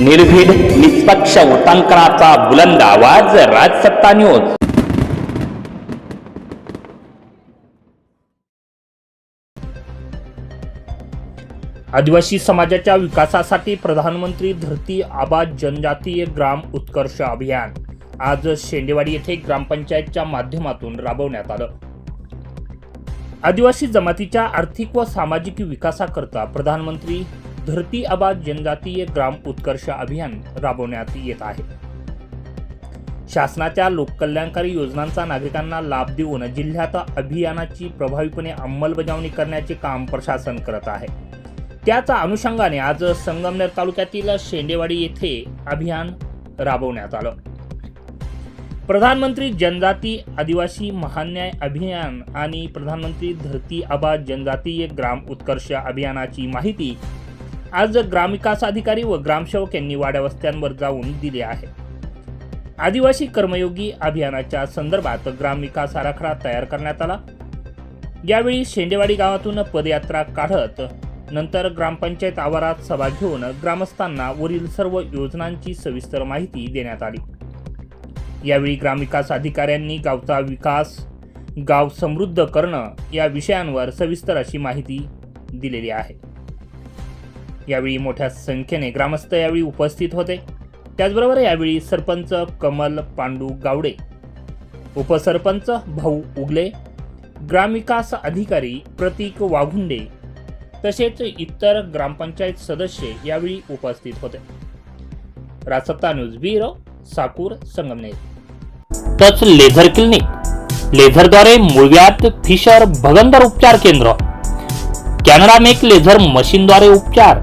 निर्भीड निष्पक्ष उटांकनाचा बुलंद आवाज राजसत्ता न्यूज. आदिवासी समाजाच्या विकासासाठी प्रधानमंत्री धरती आबा जनजातीय ग्राम उत्कर्ष अभियान आज शेंडेवाडी येथे ग्रामपंचायतच्या माध्यमातून राबवण्यात आलं. आदिवासी जमातीच्या आर्थिक व सामाजिक विकासाकरता प्रधानमंत्री धरती आबाद जनजातीय ग्राम उत्कर्ष अभियान राबवण्यात येत आहे. शासनाच्या लोककल्याणकारी योजनांचा नागरिकांना लाभ देऊन जिल्ह्यात अभियानाची प्रभावीपणे अंमलबजावणी करण्याचे काम प्रशासन करत आहे. त्याच अनुषंगाने आज संगमनेर तालुक्यातील शेंडेवाडी येथे अभियान राबवण्यात आलं. प्रधानमंत्री जनजाती आदिवासी महान्याय अभियान आणि प्रधानमंत्री धरती आबाद जनजातीय ग्राम उत्कर्ष अभियानाची माहिती आज ग्रामविकास अधिकारी व ग्रामसेवक यांनी वाड्या वस्त्यांवर जाऊन दिले आहे. आदिवासी कर्मयोगी अभियानाच्या संदर्भात ग्रामविकास आराखडा तयार करण्यात आला. यावेळी शेंडेवाडी गावातून पदयात्रा काढत नंतर ग्रामपंचायत आवारात सभा घेऊन ग्रामस्थांना वरील सर्व योजनांची सविस्तर माहिती देण्यात आली. यावेळी ग्रामविकास अधिकाऱ्यांनी गावचा विकास गाव समृद्ध करणं या विषयांवर सविस्तर अशी माहिती दिलेली आहे. यावेळी मोठ्या संख्येने ग्रामस्थ यावेळी उपस्थित होते. त्याचबरोबर यावेळी सरपंच कमल पांडू गावडे उपसरपंच भाऊ उगले ग्रामविकास अधिकारी प्रतीक वाघुंडे तसेच इतर ग्रामपंचायत सदस्य यावेळी उपस्थित होते. रासत्ता news bureau Sakur Sangamner. Touch laser clinic. लेझरद्वारे मुळव्यात फिशर भगंदर उपचार केंद्र. कॅनडामेक लेझर मशीनद्वारे उपचार.